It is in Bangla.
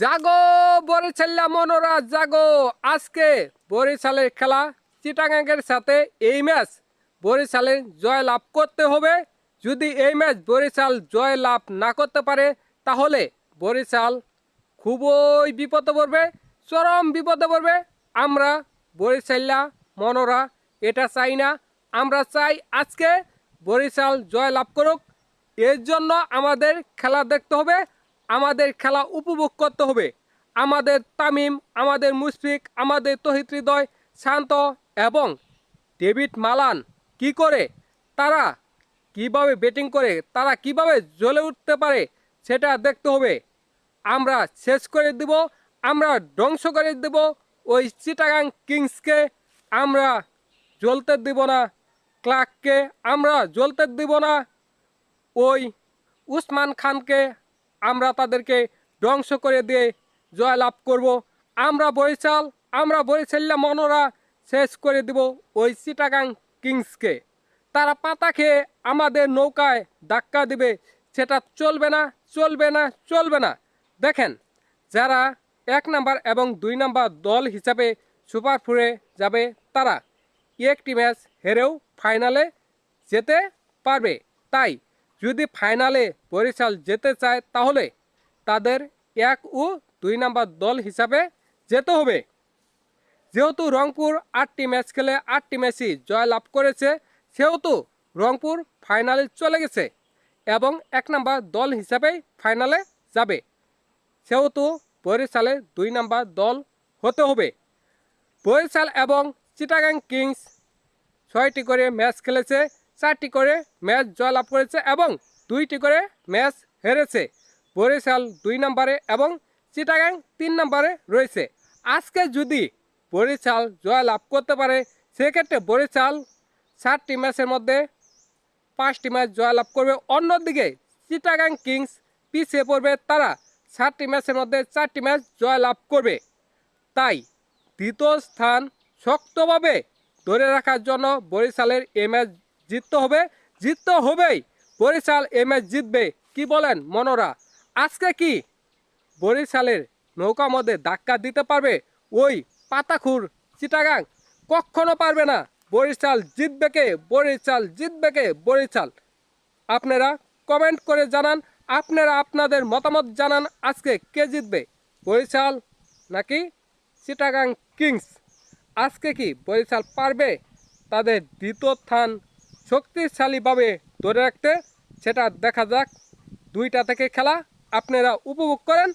জাগো, বরিশাল্লা মনোরা জাগো। আজকে বরিশালের খেলা চিটাগাঙ্গের সাথে এই ম্যাচ। বরিশালের জয় লাভ করতে হবে। যদি এই ম্যাচ বরিশাল জয় লাভ না করতে পারে, তাহলে বরিশাল খুবই বিপদে পড়বে, চরম বিপদে পড়বে। আমরা বরিশাল্লা মনোরা, এটা চাই না। আমরা চাই আজকে বরিশাল জয় লাভ করুক। এর জন্য আমাদের খেলা দেখতে হবে। আমাদের খেলা উপভোগ করতে হবে। আমাদের তামিম, আমাদের মুশফিক, আমাদের তহিত হৃদয় শান্ত এবং ডেভিড মালান কি করে, তারা কীভাবে ব্যাটিং করে, তারা কীভাবে জ্বলে উঠতে পারে সেটা দেখতে হবে। আমরা শেষ করে দেব, আমরা ধ্বংস করে দেব ওই চিটাগাং কিংসকে, আমরা জ্বলতে দেব না ক্লার্ককে, আমরা জ্বলতে দেব না ওই উসমান খানকে আমরা তাদেরকে ধ্বংস করে দিয়ে জয়লাভ করব। আমরা বরিশাল, আমরা বরিশাল্লা মনোরা শেষ করে দেব ওই চিটাগাং কিংসকে। তারা পাতা খেয়ে আমাদের নৌকায় ধাক্কা দিবে, সেটা চলবে না চলবে না চলবে না। দেখেন, যারা এক নাম্বার এবং দুই নাম্বার দল হিসাবে সুপার ফোরে যাবে, তারা একটি ম্যাচ হেরেও ফাইনালে যেতে পারবে। তাই যদি ফাইনালে বরিশাল যেতে চায় তাহলে তাদের এক ও দুই নাম্বার দল হিসাবে যেতে হবে। যেহেতু রংপুর আটটি ম্যাচ খেলে আটটি ম্যাচই জয় লাভ করেছে, সেহেতু রংপুর ফাইনালে চলে গেছে এবং এক নাম্বার দল হিসাবেই ফাইনালে যাবে। সেহেতু বরিশালে দুই নাম্বার দল হতে হবে। বরিশাল এবং চিটাগাং কিংস ছয়টি করে ম্যাচ খেলেছে চারটি করে ম্যাচ জয়লাভ করেছে এবং দুইটি করে ম্যাচ হেরেছে। বরিশাল দুই নম্বরে এবং চিটাগাং তিন নম্বরে রয়েছে। আজকে যদি বরিশাল জয় লাভ করতে পারে, সেক্ষেত্রে বরিশাল সাতটি ম্যাচের মধ্যে পাঁচটি ম্যাচ জয়লাভ করবে। অন্যদিকে চিটাগাং কিংস পিছিয়ে পড়বে, তারা সাতটি ম্যাচের মধ্যে চারটি ম্যাচ জয়লাভ করবে। তাই দ্বিতীয় স্থান শক্তভাবে ধরে রাখার জন্য বরিশালের এই ম্যাচ জিততে হবে, জিততে হবেই। বরিশাল এই ম্যাচ জিতবে, কি বলেন মনোরা? আজকে কি বরিশালের নৌকা মধ্যে ধাক্কা দিতে পারবে? ওই পাতাখুর চিটাগাং কখনো পারবে না। বরিশাল জিতবে কে? বরিশাল জিতবে কে? বরিশাল। আপনারা কমেন্ট করে জানান, আপনারা আপনাদের মতামত জানান, আজকে কে জিতবে? বরিশাল নাকি চিটাগাং কিংস? আজকে কি বরিশাল পারবে? তাদের দ্বিতীয় স্থান শক্তিশালীভাবে ধরে রাখতে সেটা দেখা যাক। দুইটা থেকে খেলা আপনারা উপভোগ করেন।